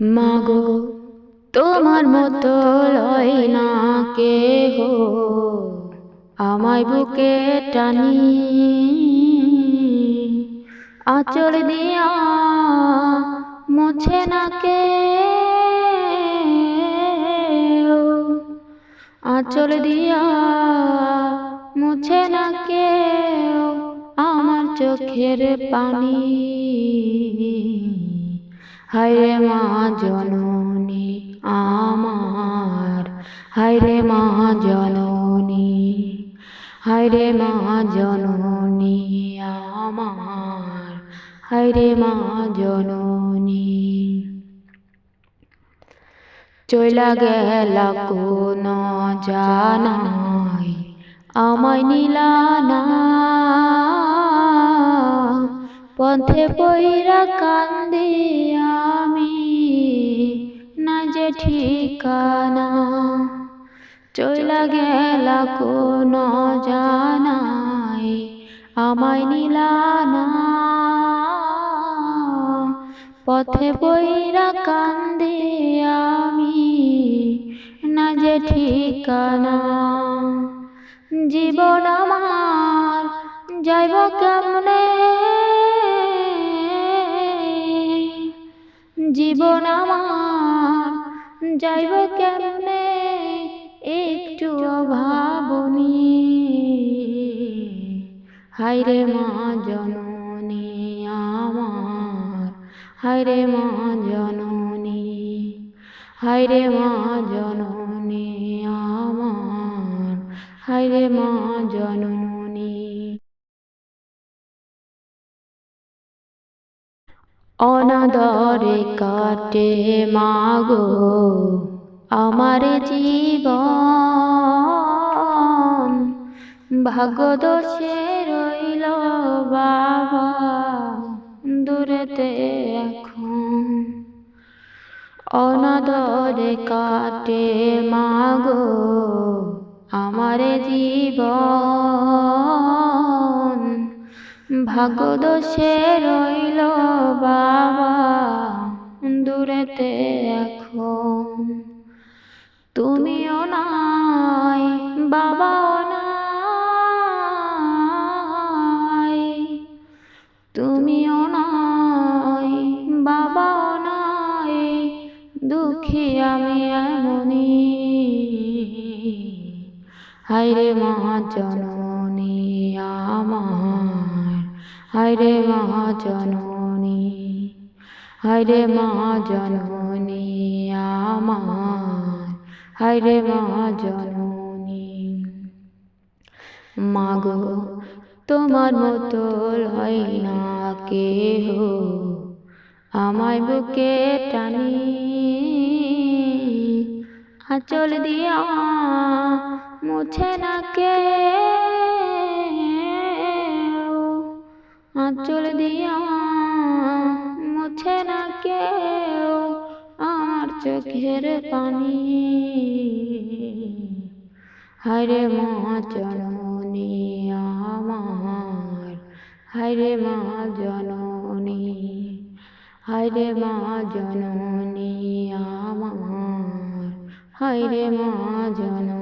মাগো, তোমার মতো লয় না কেহ। আমায় বুকে টানি। আচল দিয়া মুছে না কে আচল দিয়া মুছে না কে আমার চোখের পানি। হায়রে মা জননী আমার। হায়রে মা জননী হায়রে মা জননী আমার। হায়রে মা জননী। চইলা গেলা কোন জানাই আমায় নিলানা পথে পইরা কান্দি ঠিকানা। চইলা গেলা কোন জানাই, আমায় নিলানা পথে বইরা কান্দে আমি, না যে ঠিকানা। জীবন আমার যাইব কেমনে? জীবন আমার যাইব কেমনে? একটু ভাবনি। হাইরে মা জননী আমার, হায়রে মা জননী, হায়রে মা জননী আমার, হায়রে মা জননী অনাদরে কাটে মাগো আমার জীবন। ভাগ্যদোষে রইল বাবা, দূরেতে এখন। অনাদরে কাটে মাগো আমার জীবন। ভাগ্যদোষে রইল বাবা, দূরেতে এখন তুমিও নাই, বাবাও নাই। তুমিও নাই, বাবাও নাই, দুঃখী আমি এমনি হায়রে মা আমার। হায়রে মা জননী, হায়রে মা জননী আমার, হায়রে মা জননী। মাগো, তোমার মতো লয় না কেহ, আমায় বুকে টানি। আচল দিয়া মুছে না কে আচল দিয়া মুছে না কে আমার চোখের পানি। হায়রে মা জননী আমার, হায়রে মা জননী হরে মা জননী আমার, হায়রে মা জন